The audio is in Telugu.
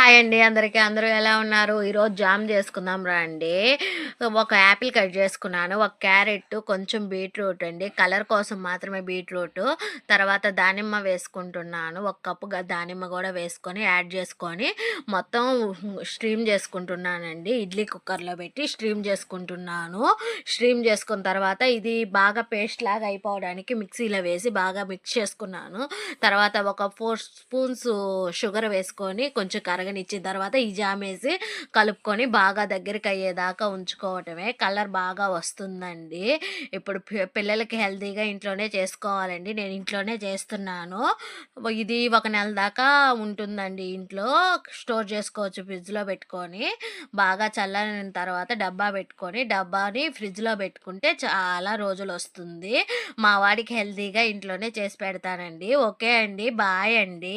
హాయ్ అండి అందరికీ. అందరూ ఎలా ఉన్నారు? ఈరోజు జామ్ చేసుకుందాం రా అండి. ఒక యాపిల్ కట్ చేసుకున్నాను. ఒక క్యారెట్ కొంచెం బీట్రూట్ అండి. కలర్ కోసం మాత్రమే బీట్రూట్. తర్వాత దానిమ్మ వేసుకుంటున్నాను. ఒక కప్పు దానిమ్మ కూడా వేసుకొని యాడ్ చేసుకొని మొత్తం స్ట్రీమ్ చేసుకుంటున్నానండి. ఇడ్లీ కుక్కర్లో పెట్టి స్ట్రీమ్ చేసుకుంటున్నాను. స్ట్రీమ్ చేసుకున్న తర్వాత ఇది బాగా పేస్ట్ లాగా అయిపోవడానికి మిక్సీలో వేసి బాగా మిక్స్ చేసుకున్నాను. తర్వాత ఒక ఫోర్ స్పూన్స్ షుగర్ వేసుకొని కొంచెం కరగనిచ్చిన తర్వాత ఈ జామ్ వేసి కలుపుకొని బాగా దగ్గరికి అయ్యేదాకా చేసుకోవటమే కలర్ బాగా వస్తుందండి. ఇప్పుడు పిల్లలకి హెల్తీగా ఇంట్లోనే చేసుకోవాలండి. నేను ఇంట్లోనే చేస్తున్నాను. ఇది ఒక నెల దాకా ఉంటుందండి ఇంట్లో. స్టోర్ చేసుకోవచ్చు ఫ్రిడ్జ్లో పెట్టుకొని. బాగా చల్లారిన తర్వాత డబ్బా పెట్టుకొని డబ్బాని ఫ్రిడ్జ్లో పెట్టుకుంటే చాలా రోజులు వస్తుంది. మా వాడికి హెల్తీగా ఇంట్లోనే చేసి పెడతానండి. ఓకే అండి. బాయ్ అండి.